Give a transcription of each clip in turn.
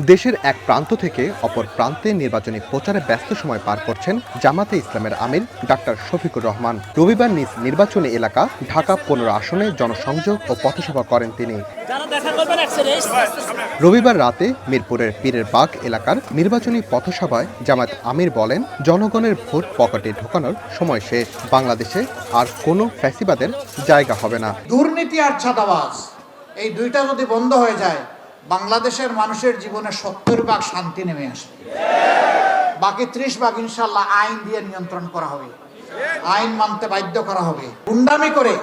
দেশের এক প্রান্ত থেকে অপর প্রান্তে নির্বাচনী প্রচারে ব্যস্ত সময় পার করছেন জামাতে ইসলামের আমির ডাক্তার শফিকুর রহমান। রবিবার নিজ নির্বাচনী এলাকা ঢাকা পনেরো আসনে জনসংযোগ ও পথসভা করেন তিনি। রবিবার রাতে মিরপুরের পীরের বাগ এলাকার নির্বাচনী পথসভায় জামাত আমির বলেন জনগণের ভোট পকেটে ঢোকানোর সময় শেষ। বাংলাদেশে আর কোনো ফ্যাসিবাদের জায়গা হবে না। দুর্নীতি আর ছাদাবাজ এই দুইটা যদি বন্ধ হয়ে যায় বাংলাদেশের মানুষের জীবনে সত্তর ভাগ শান্তি নেমে আসবে। বাকি ত্রিশ ভাগ ইনশাল্লাহ আইন দিয়ে নিয়ন্ত্রণ করা হবে। আইন মানতে বাধ্য করা হবে। গুন্ডামি করে,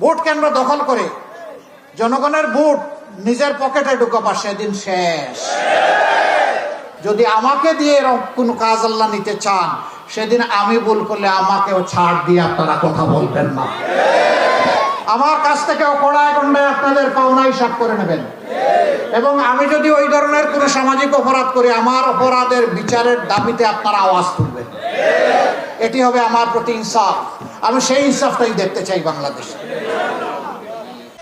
ভোট কেন্দ্র দখল করে, জনগণের ভোট নিজের পকেটে ঢুকাবার সেদিন শেষ। যদি আমাকে দিয়ে কোনো কাজ আল্লাহ নিতে চান, সেদিন আমি ভুল করলে আমাকেও ছাড় দিয়ে আপনারা কথা বলবেন না। আমার কাছ থেকেও কড়ায় গন্ডায় আপনাদের পাওনা হিসাব করে নেবেন। এবং আমি যদি ওই ধরনের কোনো সামাজিক অপরাধ করি, আমার অপরাধের বিচারের দাবিতে আপনারা আওয়াজ তুলবেন। এটি হবে আমার প্রতি ইনসাফ। আমি সেই ইনসাফটাই দেখতে চাই বাংলাদেশে।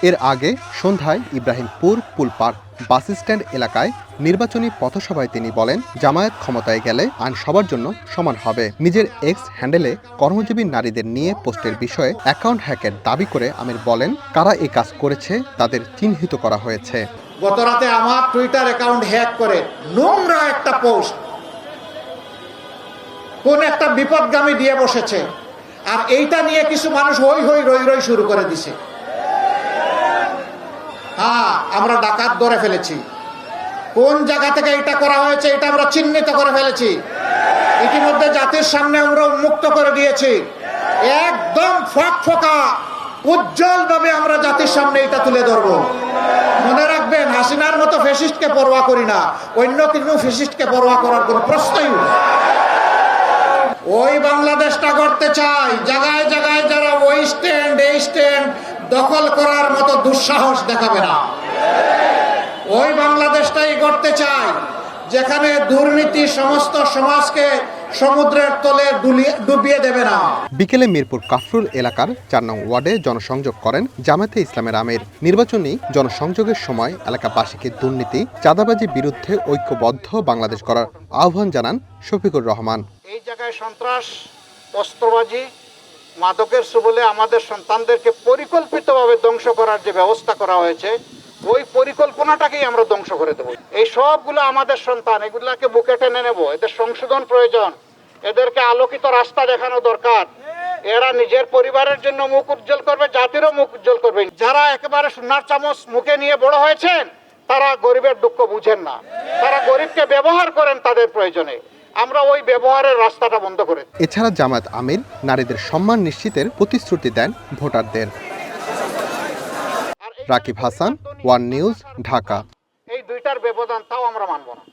এর আগে সন্ধ্যায় ইব্রাহিমপুর পুলপাড় বাস স্ট্যান্ড এলাকায় নির্বাচনী পথসভায় তিনি বলেন, জামায়াত ক্ষমতায় গেলে আইন সবার জন্য সমান হবে। নিজের এক্স হ্যান্ডেলে কর্মজীবী নারীদের নিয়ে পোস্টের বিষয়ে অ্যাকাউন্ট হ্যাকের দাবি করে আমির বলেন, কারা এই কাজ করেছে তাদের চিহ্নিত করা হয়েছে। গত রাতে আমার টুইটার অ্যাকাউন্ট হ্যাক করে নোংরা একটা পোস্ট কোন একটা বিপদগামী দিয়ে বসেছে। আর এইটা নিয়ে কিছু মানুষ হই হই রই রই শুরু করে দিছে। হ্যাঁ আমরা ডাকাত ধরে ফেলেছি। কোন জায়গা থেকে এটা করা হয়েছে, এটা আমরা চিহ্নিত করে ফেলেছি। ইতিমধ্যে জাতির সামনে আমরা উন্মুক্ত করে দিয়েছি। একদম ফাঁক ফোকা। উজ্জ্বল ভাবে আমরা জাতির সামনে এটা তুলে ধরবো। মনে রাখবেন, হাসিনার মতো ফেসিস্টকে পরোয়া করি না। অন্য কোনো ফেসিস্টকে পরোয়া করার কোনো প্রশ্নই ওই বাংলাদেশটা গড়তে চাই। জায়গায় জায়গায় যারা ওই স্ট্যান্ড, এই স্ট্যান্ড দখল করার মতো দুঃসাহস দেখাবে না। ওই বাংলাদেশটাই গড়তে চাই। যেখানে দুর্নীতি সমস্ত সমাজকে সমুদ্রের তলে ডুবিয়ে দেবে না। বিকেলে মিরপুর কাফরুল এলাকার চার নং ওয়ার্ডে জনসংযোগ করেন জামায়াতে ইসলামের আমির। নির্বাচনী জনসংযোগের সময় এলাকাবাসীকে দুর্নীতি চাঁদাবাজি বিরুদ্ধে ঐক্যবদ্ধ বাংলাদেশ করার আহ্বান জানান শফিকুর রহমান। এই জায়গায় সন্ত্রাস অস্ত্রবাজি মাদকের সুবলে আমাদের সন্তানদেরকে পরিকল্পিতভাবে ধ্বংস করার যে ব্যবস্থা করা হয়েছে ওই পরিকল্পনাটাকেই আমরা ধ্বংস করে দেবো। এই সবগুলো আমাদের সন্তান এগুলাকে বুকে টেনে নেব। এদের সংশোধন প্রয়োজন। এদেরকে আলোকিত রাস্তা দেখানো দরকার। এরা নিজের পরিবারের জন্য মুখ উজ্জ্বল করবে জাতিরও মুখ উজ্জ্বল করবে। যারা একেবারে সোনার চামচ মুখে নিয়ে বড় হয়েছেন তারা গরিবের দুঃখ বুঝেন না। তারা গরিবকে ব্যবহার করেন তাদের প্রয়োজনে। আমরা ওই ব্যবহারের রাস্তাটা বন্ধ করে এছাড়া জামায়াত আমির নারীদের সম্মান নিশ্চিতের প্রতিশ্রুতি দেন ভোটারদের। রাকিব হাসান ওয়ান নিউজ ঢাকা এই দুইটার ব্যবধান তাও আমরা মানব না।